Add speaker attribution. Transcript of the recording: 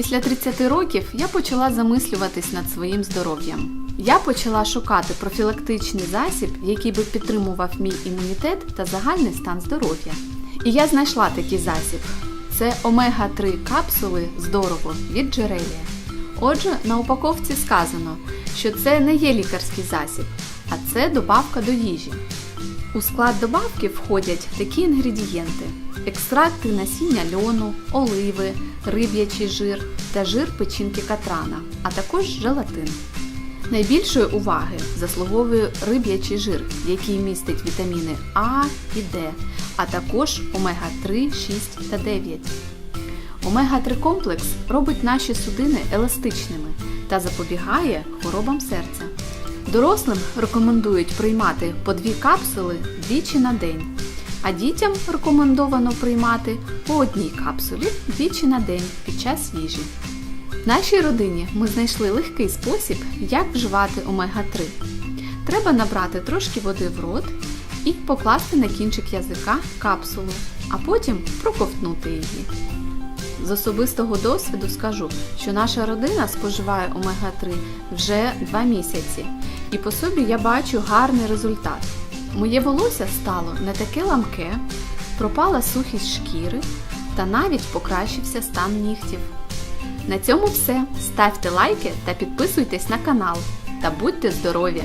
Speaker 1: Після 30 років я почала замислюватись над своїм здоров'ям. Я почала шукати профілактичний засіб, який би підтримував мій імунітет та загальний стан здоров'я. І я знайшла такий засіб. Це омега-3 капсули здорово від джерелія. Отже, на упаковці сказано, що це не є лікарський засіб, а це добавка до їжі. У склад добавки входять такі інгредієнти: екстракти насіння льону, оливи, риб'ячий жир та жир печінки катрана, а також желатин. Найбільшої уваги заслуговує риб'ячий жир, який містить вітаміни А і Д, а також омега-3, 6 та 9. Омега-3 комплекс робить наші судини еластичними та запобігає хворобам серця. Дорослим рекомендують приймати по дві капсули двічі на день, а дітям рекомендовано приймати по одній капсулі двічі на день під час їжі. В нашій родині ми знайшли легкий спосіб, як вживати омега-3. Треба набрати трошки води в рот і покласти на кінчик язика капсулу, а потім проковтнути її. З особистого досвіду скажу, що наша родина споживає омега-3 вже 2 місяці, і по собі я бачу гарний результат. Моє волосся стало не таке ламке, пропала сухість шкіри та навіть покращився стан нігтів. На цьому все. Ставте лайки та підписуйтесь на канал. Та будьте здорові!